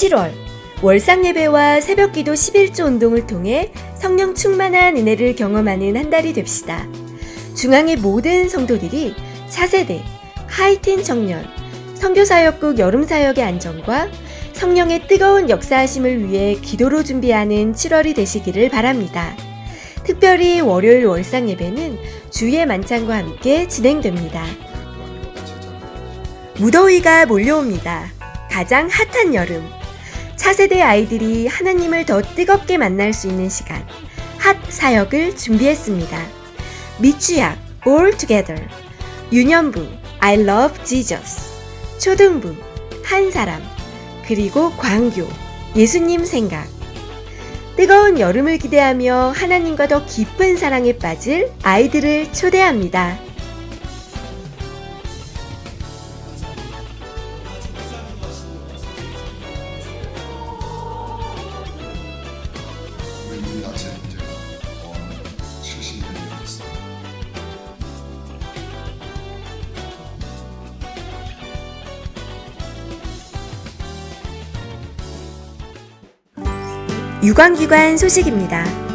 7월 월상 예배와 새벽 기도 11조 운동을 통해 성령 충만한 은혜를 경험하는 한 달이 됩시다. 중앙의 모든 성도들이 차세대, 하이틴 청년, 선교사역국 여름사역의 안정과 성령의 뜨거운 역사하심을 위해 기도로 준비하는 7월이 되시기를 바랍니다. 특별히 월요일 월상 예배는 주의 만찬과 함께 진행됩니다. 무더위가 몰려옵니다. 가장 핫한 여름. 차세대 아이들이 하나님을 더 뜨겁게 만날 수 있는 시간. 핫 사역을 준비했습니다. 미취학, All Together. 유년부, I Love Jesus. 초등부, 한 사람. 그리고 광교, 예수님 생각. 뜨거운 여름을 기대하며 하나님과 더 깊은 사랑에 빠질 아이들을 초대합니다. 우리 문화체 문제가 어, 70년이 됐습니다. 유관기관 소식입니다.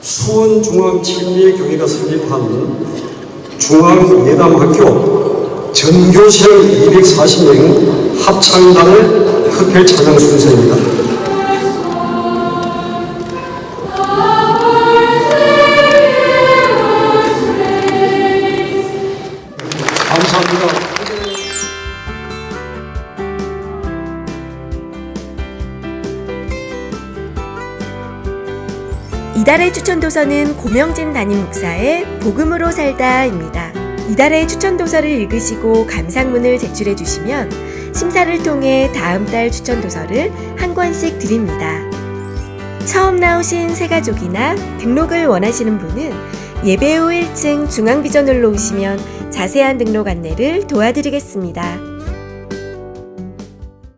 수원중앙칠미교회가 설립한 중앙예담학교 전교생 240명 합창단을 특별 찬양 순서입니다. 감사합니다. 이달의 추천 도서는 고명진 담임 목사의 복음으로 살다입니다. 이달의 추천 도서를 읽으시고 감상문을 제출해 주시면 심사를 통해 다음 달 추천 도서를 한 권씩 드립니다. 처음 나오신 새 가족이나 등록을 원하시는 분은 예배 후 1층 중앙비전홀로 오시면 자세한 등록 안내를 도와드리겠습니다.